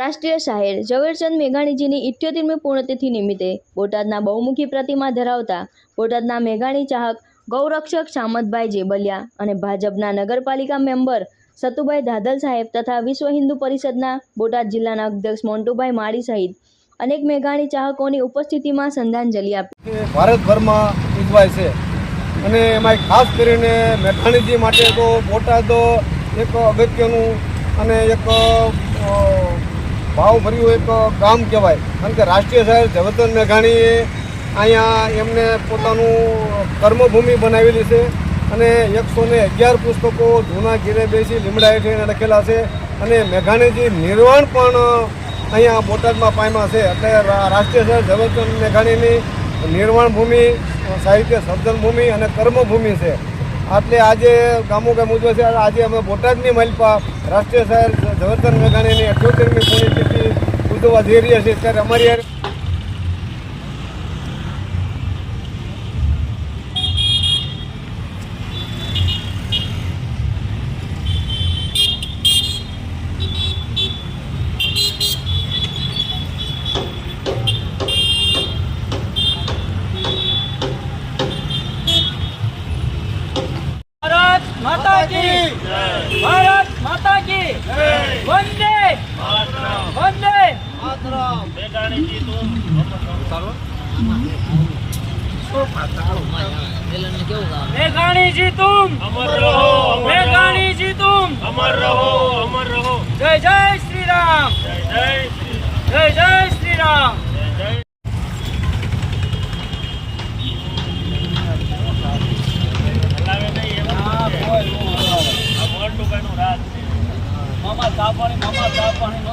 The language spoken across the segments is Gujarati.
રાષ્ટ્રીય શાહેર ઝવેરચંદ મેઘાણીજીની ઇઠ્યોતેરમી પૂર્ણતિથિ નિમિત્તે બોટાદના બહુમુખી પ્રતિમા ધરાવતા બોટાદના મેઘાણી ચાહક ગૌરક્ષક શામતભાઈ જેબલિયા અને ભાજપના નગરપાલિકા મેમ્બર સતુભાઈ ધાદલ સાહેબ તથા વિશ્વ હિન્દુ પરિષદના બોટાદ જિલ્લાના અધ્યક્ષ મોન્ટુભાઈ માળી સહિત અનેક મેઘાણી ચાહકોની ઉપસ્થિતિમાં શ્રદ્ધાંજલિ આપી. ભારતભરમાં ઉજવાય છે. અને એમાં ખાસ કરીને મેઘાણીજી માટે તો બોટાદ એક અગત્યનું અને એક અ, ભાવભર્યું એક કામ કહેવાય. કારણ કે રાષ્ટ્રીય શહેર ઝવેરચંદ મેઘાણીએ અહીંયા એમને પોતાનું કર્મભૂમિ બનાવેલી છે અને એકસો ને અગિયાર પુસ્તકો જૂના ગીરે બેસી લીમડા હેઠળ લખેલા છે અને મેઘાણીજી નિર્વાણ પણ અહીંયા બોટાદમાં પામ્યા છે. એટલે રાષ્ટ્રીય શહેર ઝવેરચંદ મેઘાણીની નિર્વાણ ભૂમિ સાહિત્ય સર્જન ભૂમિ અને કર્મભૂમિ છે. એટલે આજે ગામો ગામ ઉજવે છે. આજે અમે બોટાદની મલપા રાષ્ટ્રીય શહેર ઝવેરચંદ મેઘાણીની ઉજવવા જઈ રહ્યા છીએ ત્યારે અમારી હારે भारत माता की भारत माता की वंदे वंदे મેઘાણીજી તુમ! અમર રહો મેઘાણીજી તુમ! અમર રહો અમર રહો. જય જય શ્રી રામ જય જય જય શ્રી રામ મામા સાપાણી મામા સાપાણી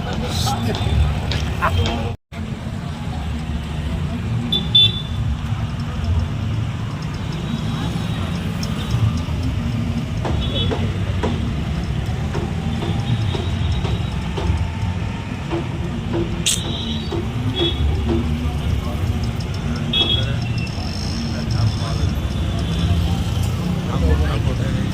ambos, ambos.